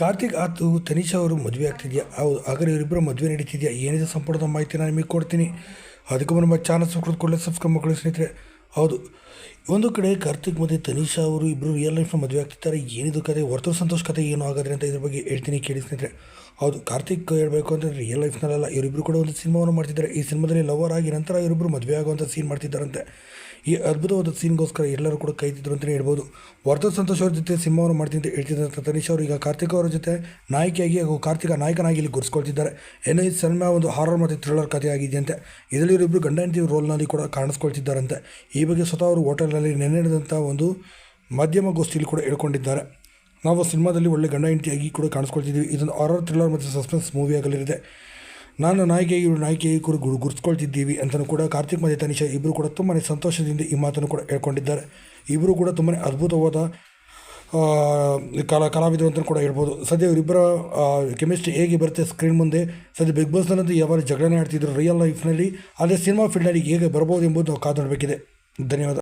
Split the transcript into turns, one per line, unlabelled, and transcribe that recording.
ಕಾರ್ತಿಕ್, ಆತು ತನಿಷಾ ಅವರು ಮದುವೆ ಆಗ್ತಿದೆಯಾ? ಹೌದು, ಹಾಗಾದ್ರೆ ಇವರಿಬ್ಬರು ಮದುವೆ ನಡೀತಿದೆಯಾ? ಏನಿದೆ ಸಂಪೂರ್ಣದ ಮಾಹಿತಿ ನಾನು ನಿಮಗೆ ಕೊಡ್ತೀನಿ. ಅದಕ್ಕೂ ನಮ್ಮ ಚಾನಲ್ ಸಬ್ಸ್ಕ್ರೈಬ್ ಕೊಡಲೇ ಸಬ್ಸ್ಕ್ರೈಬ್ ಮಾಡ್ಕೊಳ್ಳಿ ಸ್ನೇಹಿತರೆ. ಹೌದು, ಒಂದು ಕಡೆ ಕಾರ್ತಿಕ್ ಮತ್ತು ತನಿಷಾ ಅವರು ಇಬ್ಬರು ರಿಯಲ್ ಲೈಫ್ನ ಮದುವೆ ಆಗ್ತಿದ್ದಾರೆ. ಏನಿದು ಕತೆ? ಹೊರತು ಸಂತೋಷ ಕತೆ ಏನು ಆಗಾದ್ರೆ ಅಂತ ಇದ್ರ ಬಗ್ಗೆ ಹೇಳ್ತೀನಿ ಕೇಳಿ ಸ್ನೇಹಿತರೆ. ಹೌದು, ಕಾರ್ತಿಕ್ ಹೇಳಬೇಕು ಅಂದರೆ ರಿಯಲ್ ಲೈಫ್ನಲ್ಲ ಇವರಿಬ್ಬರು ಕೂಡ ಒಂದು ಸಿನಿಮಾವನ್ನು ಮಾಡ್ತಿದ್ದಾರೆ. ಈ ಸಿನಿಮಾದಲ್ಲಿ ಲವರ್ ಆಗಿ ನಂತರ ಇವರಿಬ್ಬರು ಮದುವೆ ಆಗುವಂಥ ಸೀನ್ ಮಾಡ್ತಿದ್ದಾರಂತೆ. ಈ ಅದ್ಭುತವಾದ ಸೀನ್ಗೋಸ್ಕರ ಎಲ್ಲರೂ ಕೂಡ ಕೈತಿದ್ರು ಅಂತಲೇ ಹೇಳ್ಬೋದು. ವರ್ತೂರ್ ಸಂತೋಷ್ ಅವ್ರ ಜೊತೆ ಸಿಂಹವನ್ನು ಮಾಡ್ತೀನಿ ಅಂತ ಹೇಳ್ತಿದ್ದಂಥ ತನಿಷ್ ಅವರು ಈಗ ಕಾರ್ತಿಕ್ ಅವರ ಜೊತೆ ನಾಯಕಿಯಾಗಿ ಹಾಗೂ ಕಾರ್ತಿಕ ನಾಯಕನಾಗಿ ಇಲ್ಲಿ ಗುರ್ಸ್ಕೊಳ್ತಿದ್ದಾರೆ ಏನೋ ಈ ಸಿನಿಮಾ ಒಂದು ಹಾರರ್ ಮತ್ತು ಥ್ರಿಲ್ಲರ್ ಕಥೆ ಆಗಿದೆಯಂತೆ. ಇದರಲ್ಲಿ ಇವರಿಬ್ಬರು ಗಂಡ ಹೆಂಡತಿ ರೋಲ್ನಲ್ಲಿ ಕೂಡ ಕಾಣಿಸ್ಕೊಳ್ತಿದ್ದಾರಂತೆ. ಈ ಬಗ್ಗೆ ಸ್ವತಃ ಅವರು ಹೋಟೆಲ್ನಲ್ಲಿ ನೆನೆ ಒಂದು ಮಧ್ಯಮ ಗೋಷ್ಠಿಯಲ್ಲಿ ಕೂಡ ಹೇಳ್ಕೊಂಡಿದ್ದಾರೆ ನಾವು ಸಿನಿಮಾದಲ್ಲಿ ಒಳ್ಳೆ ಗಂಡ ಹೆಂಡತಿಯಾಗಿ ಕೂಡ ಕಾಣಿಸ್ಕೊಳ್ತಿದ್ದೀವಿ. ಇದೊಂದು ಹಾರರ್ ಥ್ರಿಲ್ಲರ್ ಮತ್ತು ಸಸ್ಪೆನ್ಸ್ ಮೂವಿ ಆಗಲಿದೆ. ನಾನು ನಾಯಕಿಯ ಇವರು ನಾಯಕಿಯ ಕೂಡ ಗುರು ಗುರುತಿಸ್ಕೊಳ್ತಿದ್ದೀವಿ ಅಂತಲೂ ಕೂಡ ಕಾರ್ತಿಕ್ ಮತ್ತು ತನಿಷಾ ಇಬ್ಬರು ಕೂಡ ತುಂಬಾ ಸಂತೋಷದಿಂದ ಈ ಮಾತನ್ನು ಕೂಡ ಹೇಳ್ಕೊಂಡಿದ್ದಾರೆ. ಇಬ್ಬರು ಕೂಡ ತುಂಬಾ ಅದ್ಭುತವಾದ ಕಲಾ, ಕಲಾವಿದರು ಅಂತಲೂ ಕೂಡ ಹೇಳ್ಬೋದು. ಸದ್ಯ ಇವರಿಬ್ಬರ ಕೆಮಿಸ್ಟ್ರಿ ಹೇಗೆ ಬರುತ್ತೆ ಸ್ಕ್ರೀನ್ ಮುಂದೆ? ಸದ್ಯ ಬಿಗ್ ಬಾಸ್ನಲ್ಲಂತೂ ಯಾವಾಗ ಜಗಳನೇ ಆಡ್ತಿದ್ರು ರಿಯಲ್ ಲೈಫ್ನಲ್ಲಿ ಅದೇ ಸಿನಿಮಾ ಫೀಲ್ಡ್ನಲ್ಲಿ ಹೇಗೆ ಬರ್ಬೋದು ಎಂಬುದು ನಾವು ಕಾದು ನೋಡಬೇಕಿದೆ. ಧನ್ಯವಾದ.